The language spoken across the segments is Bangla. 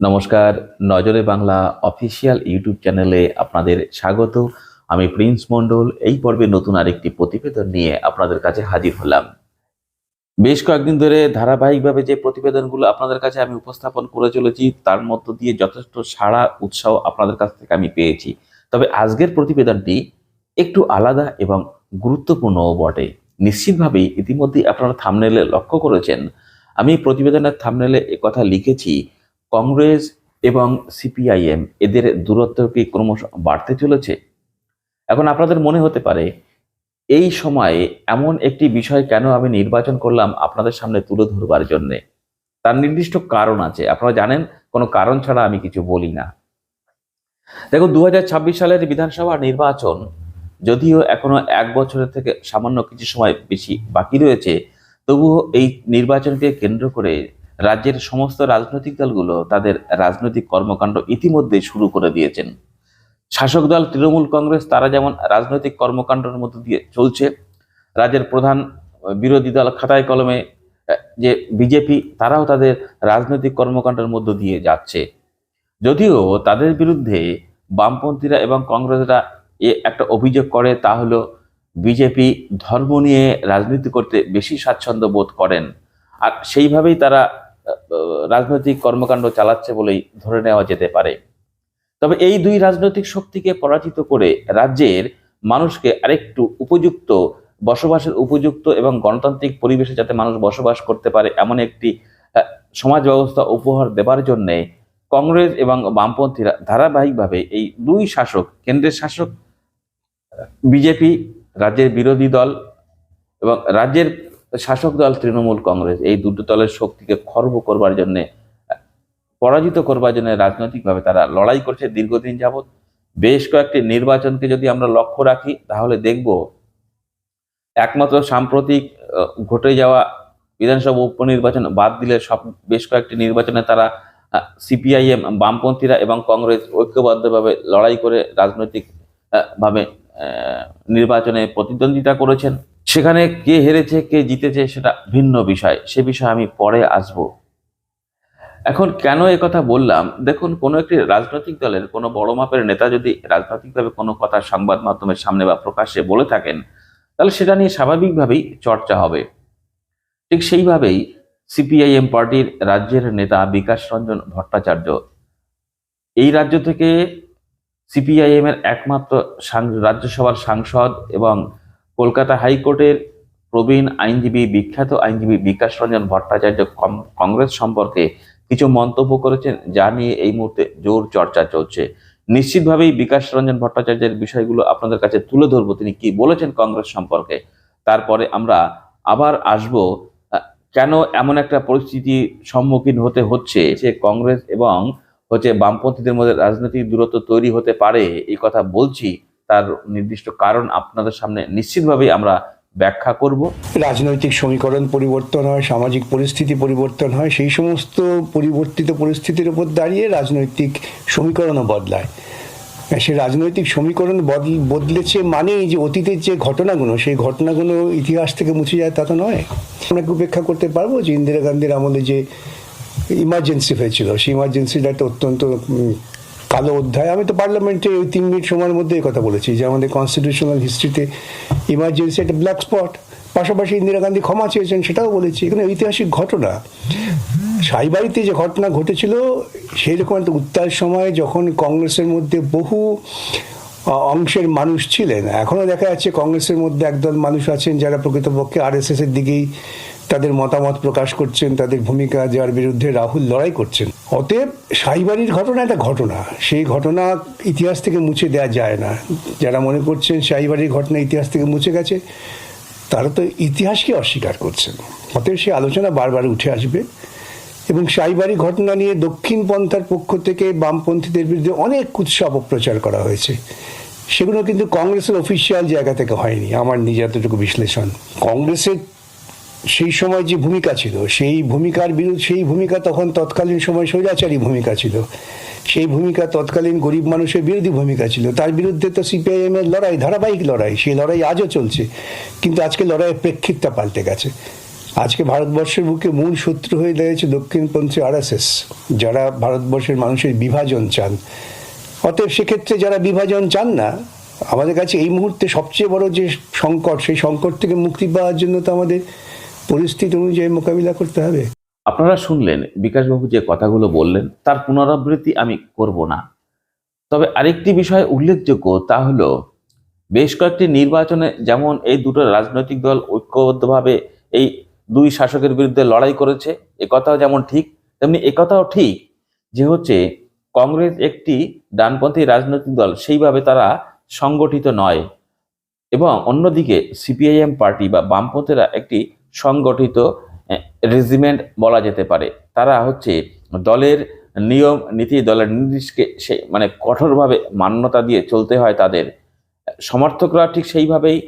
নমস্কার, নজরে বাংলা অফিসিয়াল ইউটিউব চ্যানেলে আপনাদের স্বাগত। আমি প্রিন্স মণ্ডল, এই পর্বে নতুন আরেকটি প্রতিবেদন নিয়ে আপনাদের কাছে হাজির হলাম। বেশ কয়েকদিন ধরে ধারাবাহিকভাবে যে প্রতিবেদনগুলো আপনাদের কাছে আমি উপস্থাপন করে চলেছি, তার মধ্য দিয়ে যথেষ্ট সাড়া, উৎসাহ আপনাদের কাছ থেকে আমি পেয়েছি। তবে আজকের প্রতিবেদনটি একটু আলাদা এবং গুরুত্বপূর্ণও বটে। নিশ্চিতভাবেই ইতিমধ্যেই আপনারা থামনেলে লক্ষ্য করেছেন। আমি প্রতিবেদনের থামনেলে কথা লিখেছি কংগ্রেস এবং সিপিআইএম, এদের দূরত্ব কি ক্রমশ বাড়তে চলেছে? এখন আপনাদের মনে হতে পারে, এই সময়ে এমন একটি বিষয় কেন আমি নির্বাচন করলাম আপনাদের সামনে তুলে ধরবার জন্যে? তার নির্দিষ্ট কারণ আছে। আপনারা জানেন, কোনো কারণ ছাড়া আমি কিছু বলি না। দেখুন দু সালের বিধানসভা নির্বাচন যদিও এখনও এক বছরের থেকে সামান্য কিছু সময় বেশি বাকি রয়েছে, তবুও এই নির্বাচনকে কেন্দ্র করে রাজ্যের সমস্ত রাজনৈতিক দলগুলো তাদের রাজনৈতিক কর্মকাণ্ড ইতিমধ্যে শুরু করে দিয়েছেন। শাসক দল তৃণমূল কংগ্রেস, তারা যেমন রাজনৈতিক কর্মকাণ্ডের মধ্য দিয়ে চলছে, রাজ্যের প্রধান বিরোধী দল খাতায় কলমে যে বিজেপি, তারাও তাদের রাজনৈতিক কর্মকাণ্ডের মধ্য দিয়ে যাচ্ছে। যদিও তাদের বিরুদ্ধে বামপন্থীরা এবং কংগ্রেসরা এ একটা অভিযোগ করে, তা হলো বিজেপি ধর্ম নিয়ে রাজনীতি করতে বেশি স্বাচ্ছন্দ্য বোধ করেন। আর সেইভাবেই তারা রাজনৈতিক কর্মকাণ্ড চালাচ্ছে বলেই ধরে নেওয়া যেতে পারে। তবে এই দুই রাজনৈতিক শক্তিকে পরাজিত করে রাজ্যের মানুষকে আরেকটু উপযুক্ত, বসবাসের উপযুক্ত এবং গণতান্ত্রিক পরিবেশে যাতে মানুষ বসবাস করতে পারে এমন একটি সমাজ ব্যবস্থা উপহার দেবার জন্যে কংগ্রেস এবং বামপন্থীরা ধারাবাহিকভাবে এই দুই শাসক, কেন্দ্রের শাসক, বিজেপি, রাজ্যের বিরোধী দল এবং রাজ্যের শাসক দল, তৃণমূল কংগ্রেস, এই দুটো দলের শক্তিকে খর্ব করবার জন্য, পরাজিত করবার জন্য রাজনৈতিকভাবে তারা লড়াই করছে দীর্ঘদিন যাবৎ। বেশ কয়েকটি নির্বাচনকে যদি আমরা লক্ষ্য রাখি, তাহলে দেখব একমাত্র সাম্প্রতিক ঘটে যাওয়া বিধানসভা উপনির্বাচন বাদ দিলে সব, বেশ কয়েকটি নির্বাচনে তারা সিপিআইএম বামপন্থীরা এবং কংগ্রেস ঐক্যবদ্ধভাবে লড়াই করে রাজনৈতিক ভাবে নির্বাচনে প্রতিদ্বন্দ্বিতা করেছেন। সেখানে কে হেরেছে, কে জিতেছে সেটা ভিন্ন বিষয়। সে বিষয়ে আমি পরে আসব। এখন কেন এ কথা বললাম? দেখুন, কোনো একটি রাজনৈতিক দলের, কোনো বড় মাপের নেতা যদি রাজনৈতিকভাবে কোনো কথা সংবাদ মাধ্যমের সামনে বা প্রকাশ্যে বলে থাকেন, তাহলে সেটা নিয়ে স্বাভাবিকভাবেই চর্চা হবে। ঠিক সেইভাবেই সিপিআইএম পার্টির রাজ্যের নেতা বিকাশ রঞ্জন ভট্টাচার্য, এই রাজ্য থেকে সিপিআইএম এর একমাত্র রাজ্যসভার সাংসদ এবং কলকাতা হাইকোর্টের প্রবীণ আইনজীবী, বিখ্যাত আইনজীবী বিকাশ রঞ্জন ভট্টাচার্য কংগ্রেস সম্পর্কে কিছু মন্তব্য করেছেন যা নিয়ে এই মুহূর্তে জোর চর্চা চলছে। নিশ্চিতভাবেই বিকাশ রঞ্জন ভট্টাচার্যের বিষয়গুলো আপনাদের কাছে তুলে ধরবো। তিনি কি বলেছেন কংগ্রেস সম্পর্কে? তারপরে আমরা আবার আসব কেন এমন একটা পরিস্থিতি সম্মুখীন হতে হচ্ছে? যে কংগ্রেস এবং হচ্ছে বামপন্থীদের মধ্যে রাজনৈতিক দূরত্ব তৈরি হতে পারে, এই কথা বলছি। তার নির্দিষ্ট কারণ আপনাদের সামনে নিশ্চিতভাবেই আমরা ব্যাখ্যা করব। রাজনৈতিক সমীকরণ পরিবর্তন হয়, সামাজিক পরিস্থিতি পরিবর্তন হয়, সেই সমস্ত পরিবর্তিত পরিস্থিতির উপর দাঁড়িয়ে রাজনৈতিক সমীকরণও বদলায়। সে রাজনৈতিক সমীকরণ বদল, বদলেছে মানেই যে অতীতের যে ঘটনাগুলো, সেই ঘটনাগুলো ইতিহাস থেকে মুছে যায় তা তো নয়। আমরা উপেক্ষা করতে পারব যে ইন্দিরা গান্ধীর আমলে যে ইমার্জেন্সি হয়েছিল, সেই ইমার্জেন্সিটা একটা অত্যন্ত কালো অধ্যায়। আমি তো পার্লামেন্টে ওই তিন মিনিট সময়ের মধ্যে কথা বলেছি যে আমাদের কনস্টিটিউশনাল হিস্ট্রিতে ইমার্জেন্সি একটা ব্ল্যাক স্পট পাশাপাশি ইন্দিরা গান্ধী ক্ষমা চেয়েছেন সেটাও বলেছি। এখানে ঐতিহাসিক ঘটনা। সাইবাড়িতে যে ঘটনা ঘটেছিল সেই রকম একটা উত্তাল সময়ে যখন কংগ্রেসের মধ্যে বহু অংশের মানুষ ছিলেন এখনও দেখা যাচ্ছে কংগ্রেসের মধ্যে একদল মানুষ আছেন যারা প্রকৃতপক্ষে আর এস এর দিকেই তাদের মতামত প্রকাশ করছেন, তাদের ভূমিকা যার বিরুদ্ধে রাহুল লড়াই করছেন। অতএব সাইবাড়ির ঘটনা একটা ঘটনা। সেই ঘটনা ইতিহাস থেকে মুছে দেওয়া যায় না। যারা মনে করছেন সাইবাড়ির ঘটনা ইতিহাস থেকে মুছে গেছে, তারা তো ইতিহাসকে অস্বীকার করছেন। অতএব সেই আলোচনা বারবার উঠে আসবে এবং সাইবারি ঘটনা নিয়ে দক্ষিণ পন্থার পক্ষ থেকে বামপন্থীদের বিরুদ্ধে অনেক কুৎসা অপপ্রচার করা হয়েছে। সেগুলো কিন্তু কংগ্রেসের অফিসিয়াল জায়গা থেকে হয়নি, আমার নিজের এতটুকু বিশ্লেষণ। কংগ্রেসের সেই সময় যে ভূমিকা ছিল, সেই ভূমিকার বিরুদ্ধে, সেই ভূমিকা তখন তৎকালীন সময় স্বৈরাচারী ভূমিকা ছিল। সেই ভূমিকা তৎকালীন গরিব মানুষের বিরোধী ভূমিকা ছিল। তার বিরুদ্ধে তো সিপিআইএম এর লড়াই, ধারাবাহিক লড়াই, সেই লড়াই আজও চলছে। কিন্তু আজকে লড়াইয়ের প্রেক্ষিতটা পাল্টে গেছে। আজকে ভারতবর্ষের বুকে মূল শত্রু হয়ে দাঁড়িয়েছে দক্ষিণপন্থী আরএসএস যারা ভারতবর্ষের মানুষের বিভাজন চান। অতএব সেক্ষেত্রে যারা বিভাজন চান না, আমাদের কাছে এই মুহূর্তে সবচেয়ে বড় যে সংকট, সেই সংকট থেকে মুক্তি পাওয়ার জন্য তো আমাদের পরিস্থিতি অনুযায়ী মোকাবিলা করতে হবে। আপনারা শুনলেন বিকাশবাবু যে কথাগুলো বললেন, তার পুনরাবৃত্তি আমি করব না। তবে আরেকটি বিষয় উল্লেখযোগ্য, তা হলো, বেশ কয়েকটি নির্বাচনে যেমন এই দুটো রাজনৈতিক দল ঐক্যবদ্ধভাবে এই দুই শাসকের বিরুদ্ধে লড়াই করেছে এ কথাও যেমন ঠিক, তেমনি একথাও ঠিক যে হচ্ছে, কংগ্রেস একটি ডানপন্থী রাজনৈতিক দল, সেইভাবে তারা সংগঠিত নয়। এবং অন্যদিকে সিপিআইএম পার্টি বা বামপন্থীরা একটি সংগঠিত রেজিমেন্ট বলা যেতে পারে। তারা হচ্ছে দলের নিয়ম, নীতি, দলের নির্দেশকে সে মানে কঠোরভাবে মান্যতা দিয়ে চলতে হয় তাদের। সমর্থকরা ঠিক সেইভাবেই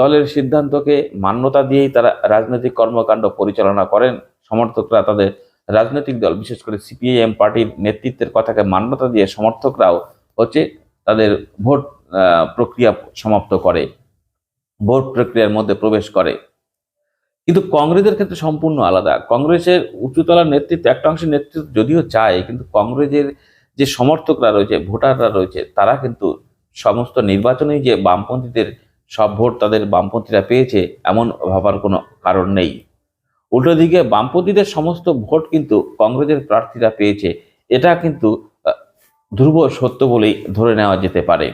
দলের সিদ্ধান্তকে মান্যতা দিয়েই তারা রাজনৈতিক কর্মকাণ্ড পরিচালনা করেন। সমর্থকরা তাদের রাজনৈতিক দল, বিশেষ করে সিপিআইএম পার্টির নেতৃত্বের কথাকে মান্যতা দিয়ে সমর্থকরাও হচ্ছে তাদের ভোট প্রক্রিয়া সমাপ্ত করে, ভোট প্রক্রিয়ার মধ্যে প্রবেশ করে। কিন্তু কংগ্রেসের ক্ষেত্রে সম্পূর্ণ আলাদা। কংগ্রেসের উচ্চতলার নেতৃত্ব, একটা অংশের নেতৃত্ব যদিও চায়, কিন্তু কংগ্রেসের যে সমর্থকরা রয়েছে, ভোটাররা রয়েছে, তারা কিন্তু সমস্ত নির্বাচনেই যে বামপন্থীদের, সব ভোট তাদের বামপন্থীরা পেয়েছে, এমন ভাবার কোনো কারণ নেই। উল্টো দিকে বামপন্থীদের সমস্ত ভোট কিন্তু কংগ্রেসের প্রার্থীরা পেয়েছে, এটা কিন্তু ধ্রুব সত্য বলেই ধরে নেওয়া যেতে পারে।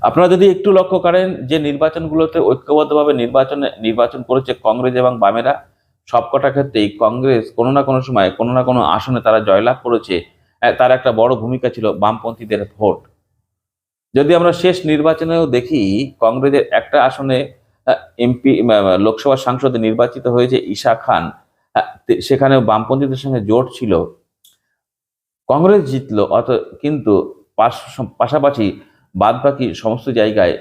আপনারা যদি একটু লক্ষ্য করেন যে নির্বাচনগুলোতে ঐক্যবদ্ধভাবে নির্বাচনে, নির্বাচন করেছে কংগ্রেস এবং বামেরা, সবকটা ক্ষেত্রেই কংগ্রেস কোনো না কোনো সময়, কোনো না কোনো আসনে তারা জয়লাভ করেছে। তার একটা বড় ভূমিকা ছিল বামপন্থীদের ভোট। যদি আমরা শেষ নির্বাচনেও দেখি, কংগ্রেসের একটা আসনে এমপি লোকসভা সাংসদে নির্বাচিত হয়েছে ঈশা খান। সেখানে বামপন্থীদের সঙ্গে জোট ছিল। কংগ্রেস জিতলো, অত, কিন্তু পাশ- পাশাপাশি বাদবাকি সমস্ত জায়গায়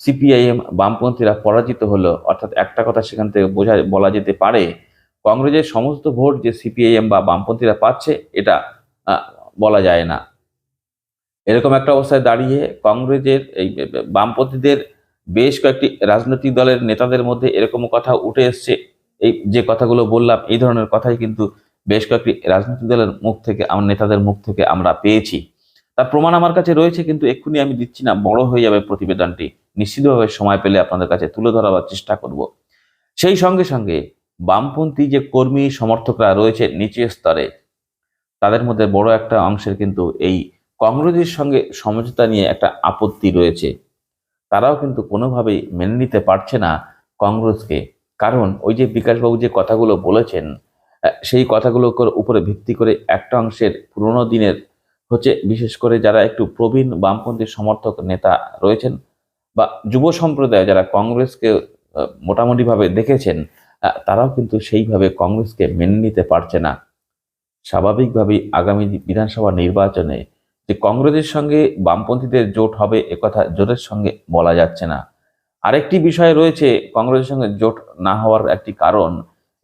সিপিআইএম বামপন্থীরা পরাজিত হলো। অর্থাৎ একটা কথা সেখান থেকে বোঝা, বলা যেতে পারে, কংগ্রেসের সমস্ত ভোট যে সিপিআইএম বা বামপন্থীরা পাচ্ছে, এটা বলা যায় না। এরকম একটা অবস্থায় দাঁড়িয়ে কংগ্রেসের এই বামপন্থীদের বেশ কয়েকটি রাজনৈতিক দলের নেতাদের মধ্যে এরকম কথা উঠে এসছে। এই যে কথাগুলো বললাম, এই ধরনের কথাই কিন্তু বেশ কয়েকটি রাজনৈতিক দলের মুখ থেকে আমার নেতাদের মুখ থেকে আমরা পেয়েছি। তার প্রমাণ আমার কাছে রয়েছে, কিন্তু এক্ষুনি আমি দিচ্ছি না। বড় হয়ে যাবে প্রতিবেদনটি। নিশ্চিতভাবে সময় পেলে আপনাদের কাছে তুলে ধরাবার চেষ্টা করব। সেই সঙ্গে সঙ্গে বামপন্থী যে কর্মী সমর্থকরা রয়েছে নিচের স্তরে, তাদের মধ্যে বড় একটা অংশের কিন্তু এই কংগ্রেসের সঙ্গে সমঝোতা নিয়ে একটা আপত্তি রয়েছে। তারাও কিন্তু কোনোভাবেই মেনে নিতে পারছে না কংগ্রেসকে। কারণ ওই যে বিকাশবাবু যে কথাগুলো বলেছেন সেই কথাগুলোর উপরে ভিত্তি করে একটা অংশের পুরোনো দিনের হচ্ছে বিশেষ করে যারা একটু প্রবীণ বামপন্থী সমর্থক নেতা রয়েছেন বা যুব সম্প্রদায় যারা কংগ্রেসকে মোটামুটিভাবে দেখেছেন তারাও কিন্তু সেইভাবে কংগ্রেসকে মেনে নিতে পারছে না। স্বাভাবিকভাবেই আগামী বিধানসভা নির্বাচনে যে কংগ্রেসের সঙ্গে বামপন্থীদের জোট হবে একথা জোটের সঙ্গে বলা যাচ্ছে না। আরেকটি বিষয় রয়েছে, কংগ্রেসের সঙ্গে জোট না হওয়ার একটি কারণ।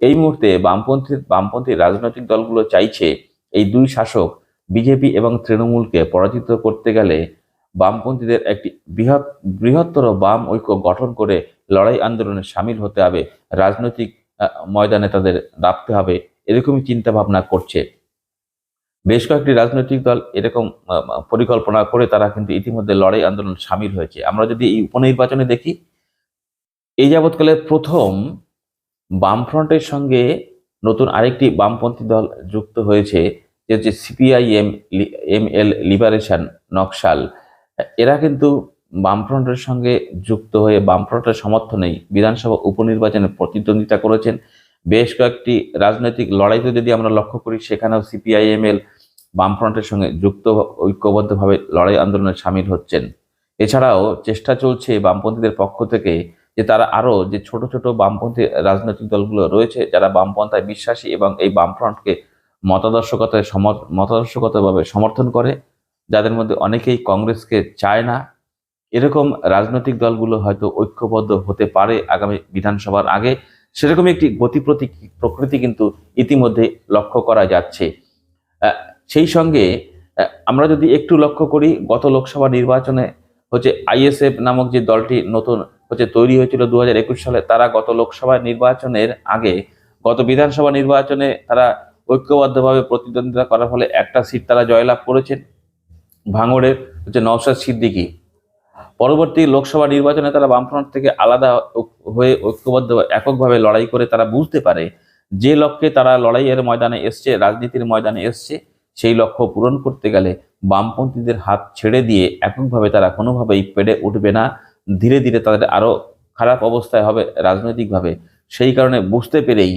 এই মুহূর্তে বামপন্থী বামপন্থী রাজনৈতিক দলগুলো চাইছে এই দুই শাসক বিজেপি এবং তৃণমূলকে পরাজিত করতে গেলে বামপন্থীদের একটি বৃহৎ, বৃহত্তর বাম ঐক্য গঠন করে লড়াই আন্দোলনে সামিল হতে হবে। রাজনৈতিক ময়দানে তাদের রাখতে হবে এরকমই চিন্তা ভাবনা করছে। বেশ কয়েকটি রাজনৈতিক দল এরকম পরিকল্পনা করে তারা কিন্তু ইতিমধ্যে লড়াই আন্দোলন সামিল হয়েছে। আমরা যদি এই উপনির্বাচনে দেখি, এই যাবৎকালে প্রথম বামফ্রন্টের সঙ্গে নতুন আরেকটি বামপন্থী দল যুক্ত হয়েছে যে হচ্ছে CPIM M L liberation Naxal, এরা কিন্তু বামফ্রন্টের সঙ্গে যুক্ত হয়ে বামফ্রন্টের সমর্থনেই বিধানসভা উপনির্বাচনে প্রতিদ্বন্দ্বিতা করেছেন। বেশ কয়েকটি রাজনৈতিক লড়াইতে যদি আমরা লক্ষ্য করি, সেখানেও সিপিআইএমএল বামফ্রন্টের সঙ্গে যুক্ত ঐক্যবদ্ধভাবে লড়াই আন্দোলনে সামিল হচ্ছেন। এছাড়াও চেষ্টা চলছে বামপন্থীদের পক্ষ থেকে যে তারা আরও যে ছোট ছোট বামপন্থী রাজনৈতিক দলগুলো রয়েছে, যারা বামপন্থায় বিশ্বাসী এবং এই বামফ্রন্টকে মতাদর্শকতায় সমর মতাদর্শগতভাবে সমর্থন করে, যাদের মধ্যে অনেকেই কংগ্রেসকে চায় না। এরকম রাজনৈতিক দলগুলো হয়তো ঐক্যবদ্ধ হতে পারে আগামী বিধানসভার আগে। সেরকমই একটি গতি প্রকৃতি কিন্তু ইতিমধ্যে লক্ষ্য করা যাচ্ছে। সেই সঙ্গে আমরা যদি একটু লক্ষ্য করি, গত লোকসভা নির্বাচনে হচ্ছে আইএসএফ নামক যে দলটি নতুন হচ্ছে তৈরি হয়েছিল দু হাজার একুশ সালে, তারা গত লোকসভা নির্বাচনের আগে, গত বিধানসভা নির্বাচনে তারা ঐক্যবদ্ধভাবে প্রতিদ্বন্দ্বিতা করার ফলে একটা সিট তারা জয়লাভ করেছেন। ভাঙড়ের হচ্ছে নওশাদ সিদ্দিকী। পরবর্তী লোকসভা নির্বাচনে তারা বামফ্রন্ট থেকে আলাদা হয়ে ঐক্যবদ্ধ এককভাবে লড়াই করে তারা বুঝতে পারে যে লক্ষ্যে তারা লড়াইয়ের ময়দানে এসছে, রাজনীতির ময়দানে এসছে, সেই লক্ষ্য পূরণ করতে গেলে বামপন্থীদের হাত ছেড়ে দিয়ে এককভাবে তারা কোনোভাবেই পেরে উঠবে না। ধীরে ধীরে তাদের আরও খারাপ অবস্থায় হবে রাজনৈতিকভাবে। সেই কারণে বুঝতে পেরেই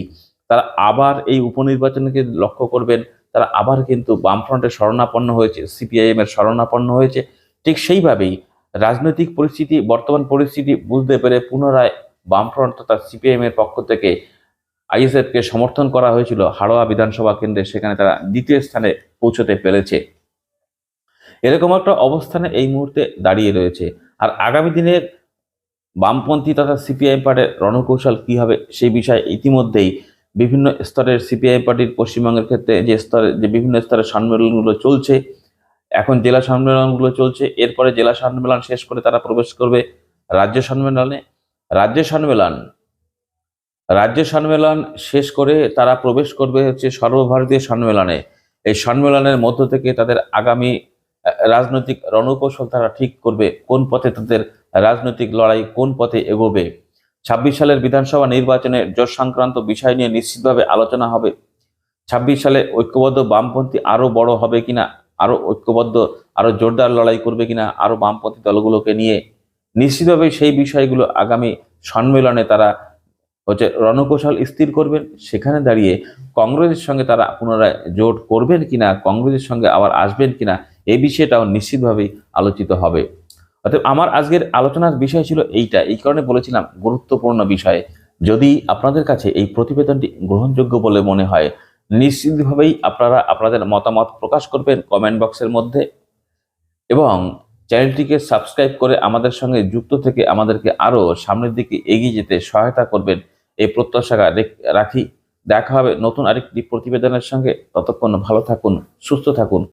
তারা আবার এই উপনির্বাচনকে লক্ষ্য করবেন, তারা আবার কিন্তু বামফ্রন্টের শরণাপন্ন হয়েছে, সিপিআইএম এর শরণাপন্ন হয়েছে। ঠিক সেইভাবেই রাজনৈতিক পরিস্থিতি, বর্তমান পরিস্থিতি বুঝতে পেরে পুনরায় বামফ্রন্ট তথা সিপিআইএম এর পক্ষ থেকে আইএসএফ কে সমর্থন করা হয়েছিল। হাড়োয়া বিধানসভা কেন্দ্রে সেখানে তারা দ্বিতীয় স্থানে পৌঁছতে পেরেছে। এরকম একটা অবস্থানে এই মুহূর্তে দাঁড়িয়ে রয়েছে। আর আগামী দিনের বামপন্থী তথা সিপিআইএম পার্টির রণকৌশল কি হবে, সেই বিষয়ে ইতিমধ্যেই বিভিন্ন স্তরের সিপিআই পার্টির পশ্চিমবঙ্গের ক্ষেত্রে যে স্তরে, যে বিভিন্ন স্তরের সম্মেলনগুলো চলছে, এখন জেলা সম্মেলনগুলো চলছে, এরপরে জেলা সম্মেলন শেষ করে তারা প্রবেশ করবে রাজ্য সম্মেলনে। রাজ্য সম্মেলন রাজ্য সম্মেলন শেষ করে তারা প্রবেশ করবে হচ্ছে সর্বভারতীয় সম্মেলনে। এই সম্মেলনের মধ্য থেকে তাদের আগামী রাজনৈতিক রণকৌশল তারা ঠিক করবে, কোন পথে তাদের রাজনৈতিক লড়াই কোন পথে এগোবে। ছাব্বিশ সালের বিধানসভা নির্বাচনে জোট সংক্রান্ত বিষয় নিয়ে নিশ্চিতভাবে আলোচনা হবে। ছাব্বিশ সালে ঐক্যবদ্ধ বামপন্থী আরও বড় হবে কিনা আরও ঐক্যবদ্ধ আরও জোরদার লড়াই করবে কিনা আরও বামপন্থী দলগুলোকে নিয়ে নিশ্চিতভাবে সেই বিষয়গুলো আগামী সম্মেলনে তারা হচ্ছে রণকৌশল স্থির করবেন। সেখানে দাঁড়িয়ে কংগ্রেসের সঙ্গে তারা পুনরায় জোট করবেন কিনা, কংগ্রেসের সঙ্গে আবার আসবেন কিনা এই বিষয়টাও নিশ্চিতভাবেই আলোচিত হবে। অতএব আমার আজকের আলোচনার বিষয় ছিল এইটা। এই কারণে বলেছিলাম গুরুত্বপূর্ণ বিষয়। যদি আপনাদের কাছে এই প্রতিবেদনটি গ্রহণযোগ্য বলে মনে হয়, নিশ্চিতভাবেই আপনারা আপনাদের মতামত প্রকাশ করবেন কমেন্ট বক্সের মধ্যে এবং চ্যানেলটিকে সাবস্ক্রাইব করে আমাদের সঙ্গে যুক্ত থেকে আমাদেরকে আরও সামনের দিকে এগিয়ে যেতে সহায়তা করবেন। এই প্রত্যাশা রাখি। দেখা হবে নতুন আরেকটি প্রতিবেদনের সঙ্গে। ততক্ষণ ভালো থাকুন, সুস্থ থাকুন।